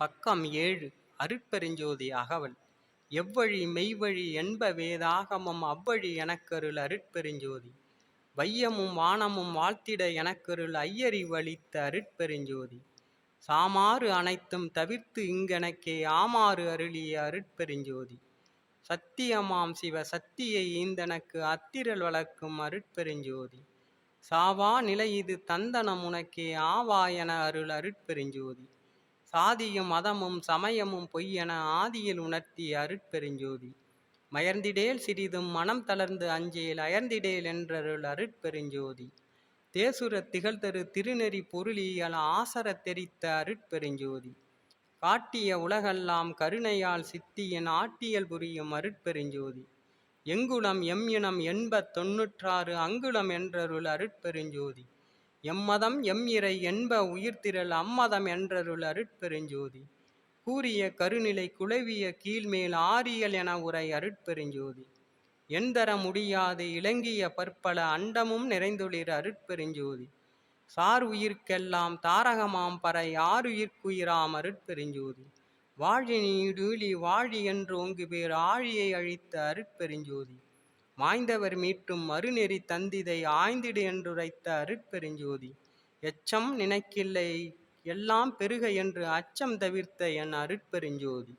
பக்கம் ஏழு அருட்பெருஞ்சோதி அகவல். எவ்வழி மெய்வழி என்ப வேதாகமம் அவ்வழி எனக்கருள் அருட்பெருஞ்சோதி. வையமும் வானமும் வாழ்த்திட எனக்கருள் ஐயறிவளித்த அருட்பெருஞ்சோதி. சாமாறு அனைத்தும் தவிர்த்து இங்கெனக்கே ஆமாறு அருளிய அருட்பெருஞ்சோதி. சத்தியமாம் சிவ சத்தியை ஈந்தனக்கு அத்திரல் வளர்க்கும் அருட்பெருஞ்சோதி. சாவா நிலை இது தந்தனம் உனக்கே ஆவா என அருள் அருட்பெருஞ்சோதி. சாதியும் மதமும் சமயமும் பொய்யென ஆதியில் உணர்த்திய அருட்பெருஞ்சோதி. மயர்ந்திடேல் சிறிதும் மனம் தளர்ந்து அஞ்சேல் அயர்ந்திடேல் என்றருள் அருட்பெருஞ்சோதி. தேசுரத் திகழ்தரு திருநெறி பொருளியல் ஆசரத் தெரித்த அருட்பெருஞ்சோதி. காட்டிய உலகெல்லாம் கருணையால் சித்தியன் ஆட்டியல் புரியும் அருட்பெருஞ்சோதி. எங்குளம் எம் இனம் எண்பத் தொன்னூற்றாறு அங்குளம் என்றருள் அருட்பெருஞ்சோதி. எம்மதம் எம் இறை என்ப உயிர்த்திரள் அம்மதம் என்றருள் அருட்பெருஞ்சோதி. கூறிய கருநிலை குழவிய கீழ்மேல் ஆரியல் என உரை அருட்பெருஞ்சோதி. எந்தர முடியாது இலங்கிய பற்பல அண்டமும் நிறைந்துளிர் அருட்பெருஞ்சோதி. சார் உயிர்க்கெல்லாம் தாரகமாம் பறை ஆறுயிர்க்குயிராம் அருட்பெருஞ்சோதி. வாழினி டூலி வாழி என்று ஓங்கு பேர் ஆழியை அழித்த அருட்பெருஞ்சோதி. மாய்ந்தவர் மீட்டும் மறுநெறி தந்திதை ஆய்ந்திடு என்றுரைத்த அருட்பெருஞ்சோதி. எச்சம் நினைக்கில்லை எல்லாம் பெருக என்று அச்சம் தவிர்த்த என் அருட்பெருஞ்சோதி.